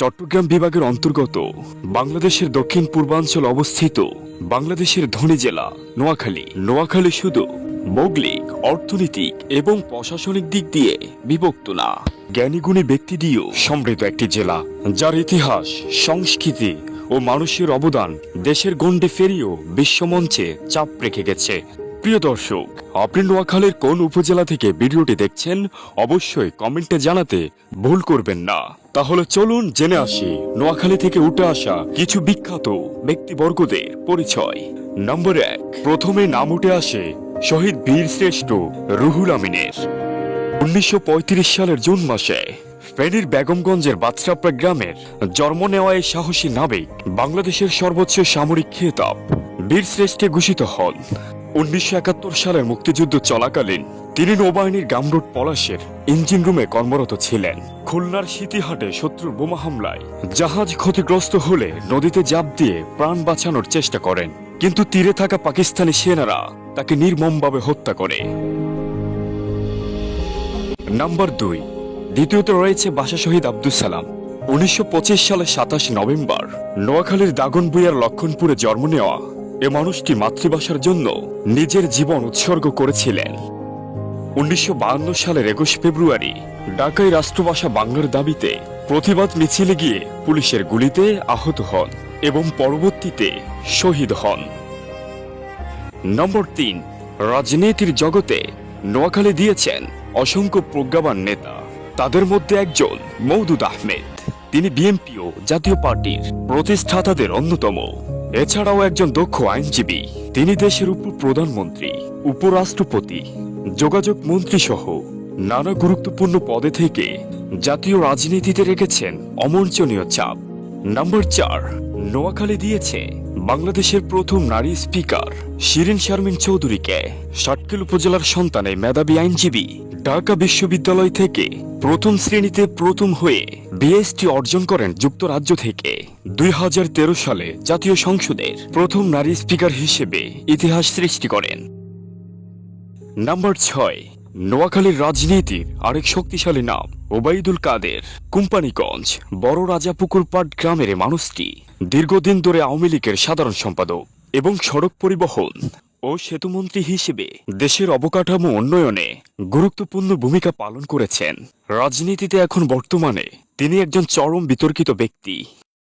চট্টগ্রাম বিভাগের অন্তর্গত বাংলাদেশের দক্ষিণ পূর্বাঞ্চল অবস্থিত বাংলাদেশের ধনী জেলা নোয়াখালী। নোয়াখালী শুধু মৌলিক, অর্থনৈতিক এবং প্রশাসনিক দিক দিয়ে বিভক্ত না। জ্ঞানীগুণী ব্যক্তি দিয়েও সমৃদ্ধ একটি জেলা, যার ইতিহাস, সংস্কৃতি ও মানুষের অবদান দেশের গণ্ডে ফেরিয়েও বিশ্বমঞ্চে চাপ রেখে গেছে। প্রিয় দর্শক, আপনি নোয়াখালীর কোন উপজেলা থেকে ভিডিওটি দেখছেন, অবশ্যই কমেন্টে জানাতে ভুল করবেন না। তাহলে চলুন জেনে আসি, নোয়াখালী থেকে উঠে আসা কিছু বিখ্যাত ব্যক্তিবর্গদের পরিচয়। নম্বর এক, প্রথমে নাম উঠে আসে শহীদ বীর শ্রেষ্ঠ রুহুল আমিনের। উনিশশো পঁয়ত্রিশ সালের জুন মাসে ফেনীর বেগমগঞ্জের বাদশাপড়া গ্রামের জন্ম নেওয়া এই সাহসী নাবিক বাংলাদেশের সর্বোচ্চ সামরিক খেতাব বীর শ্রেষ্ঠে ঘোষিত হন। উনিশশো একাত্তর সালের মুক্তিযুদ্ধ চলাকালীন তিনি নৌবাহিনীর গামরুট পলাশের ইঞ্জিন রুমে কর্মরত ছিলেন। খুলনার সিতিহাটে শত্রুর বোমা হামলায় জাহাজ ক্ষতিগ্রস্ত হলে নদীতে জাপ দিয়ে প্রাণ বাঁচানোর চেষ্টা করেন। কিন্তু তীরে থাকা পাকিস্তানি সেনারা তাকে নির্মমভাবে হত্যা করে। নাম্বার দুই। দ্বিতীয়ত রয়েছে বাসা শহীদ আব্দুল সালাম। উনিশশো সালে সাতাশ নভেম্বর নোয়াখালীর দাগনবুইয়ার লক্ষণপুরে জন্ম নেওয়া এ মানুষটি মাতৃভাষার জন্য নিজের জীবন উৎসর্গ করেছিলেন। উনিশশো বায়ান্ন সালের একুশ ফেব্রুয়ারি ঢাকায় রাষ্ট্রভাষা বাংলার দাবিতে প্রতিবাদ মিছিলে গিয়ে পুলিশের গুলিতে আহত হন এবং পরবর্তীতে শহীদ হন। নম্বর তিন, রাজনীতির জগতে নোয়াখালী দিয়েছেন অসংখ্য প্রজ্ঞাবান নেতা। তাদের মধ্যে একজন মৌদুদ আহমেদ। তিনি বিএনপি ও জাতীয় পার্টির প্রতিষ্ঠাতাদের অন্যতম। এছাড়াও একজন দক্ষ আইনজীবী, তিনি দেশের উপ প্রধানমন্ত্রী, উপরাষ্ট্রপতি, যোগাযোগ মন্ত্রী সহ নানা গুরুত্বপূর্ণ পদে থেকে জাতীয় রাজনীতিতে রেখেছেন অমঞ্চনীয় চাপ। নাম্বার চার, নোয়াখালী দিয়েছে বাংলাদেশের প্রথম নারী স্পিকার শিরিন শারমিন চৌধুরীকে ষাটকিল উপজেলার সন্তানে মেধাবী আইনজীবী। ঢাকা বিশ্ববিদ্যালয় থেকে প্রথম শ্রেণীতে প্রথম হয়ে বিএসটি অর্জন করেন যুক্তরাজ্য থেকে। দুই হাজার তেরো সালে জাতীয় সংসদের প্রথম নারী স্পিকার হিসেবে ইতিহাস সৃষ্টি করেন। নাম্বার ছয়, নোয়াখালীর রাজনীতির আরেক শক্তিশালী নাম ওবাইদুল কাদের। কোম্পানিগঞ্জ, বড় রাজাপুকুর পাট গ্রামের মানুষটি দীর্ঘদিন ধরে আওয়ামী লীগের সাধারণ সম্পাদক এবং সড়ক পরিবহন ও সেতুমন্ত্রী হিসেবে দেশের অবকাঠামো উন্নয়নে গুরুত্বপূর্ণ ভূমিকা পালন করেছেন। রাজনীতিতে এখন বর্তমানে তিনি একজন চরম বিতর্কিত ব্যক্তি।